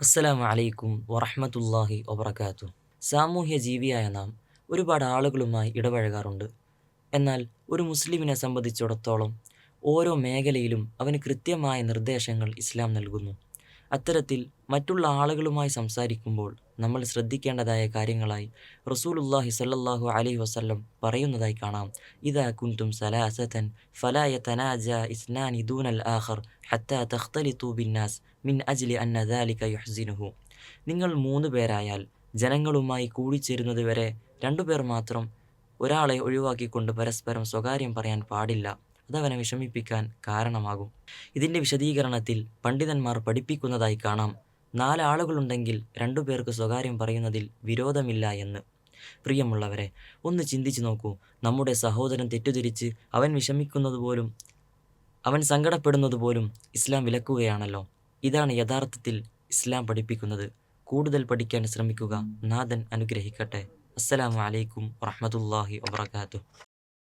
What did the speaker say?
അസ്സലാമു അലൈക്കും വറഹ്മത്തുള്ളാഹി വബറകാതുഹു സാമൂഹ്യ ജീവിയായ നാം ഒരുപാട് ആളുകളുമായി ഇടപഴകാറുണ്ട്. എന്നാൽ ഒരു മുസ്ലിമിനെ സംബന്ധിച്ചിടത്തോളം ഓരോ മേഖലയിലും അവന് കൃത്യമായ നിർദ്ദേശങ്ങൾ ഇസ്ലാം നൽകുന്നു. അത്തരത്തിൽ മറ്റുള്ള ആളുകളുമായി സംസാരിക്കുമ്പോൾ നമ്മൾ ശ്രദ്ധിക്കേണ്ടതായ കാര്യങ്ങളായി റസൂലുള്ളാഹി സല്ലാഹു അലൈഹി വസല്ലം പറയുന്നതായി കാണാം. ഇദാ കുൻതും സലാസതൻ ഫലാ തനാജ ഇസ്നാനി ദൂനൽ ആഖർ ഹത്താ തഖ്തലിതു ബിന്നാസ് മിൻ അജ്ലി അന്ന ദാലിക യുഹ്സിനുഹു. നിങ്ങൾ മൂന്ന് പേരായാൽ ജനങ്ങളുമായി കൂടിച്ചേരുന്നത് വരെ രണ്ടുപേർ മാത്രം ഒരാളെ ഒഴിവാക്കിക്കൊണ്ട് പരസ്പരം സ്വകാര്യം പറയാൻ പാടില്ല. അതവനെ വിഷമിപ്പിക്കാൻ കാരണമാകും. ഇതിന്റെ വിശദീകരണത്തിൽ പണ്ഡിതന്മാർ പഠിപ്പിക്കുന്നതായി കാണാം. നാലാളുകളുണ്ടെങ്കിൽ രണ്ടു പേർക്ക് സ്വകാര്യം പറയുന്നതിൽ വിരോധമില്ല എന്ന്. പ്രിയമുള്ളവരെ ഒന്ന് ചിന്തിച്ചു നോക്കൂ. നമ്മുടെ സഹോദരൻ തെറ്റുതിരിച്ച് അവൻ വിഷമിക്കുന്നത് പോലും അവൻ സങ്കടപ്പെടുന്നത് പോലും ഇസ്ലാം വിലക്കുകയാണല്ലോ. ഇതാണ് യഥാർത്ഥത്തിൽ ഇസ്ലാം പഠിപ്പിക്കുന്നത്. കൂടുതൽ പഠിക്കാൻ ശ്രമിക്കുക. നാഥൻ അനുഗ്രഹിക്കട്ടെ. അസ്സലാമു അലൈക്കും വറഹ്മത്തുള്ളാഹി വബറകാതുഹു.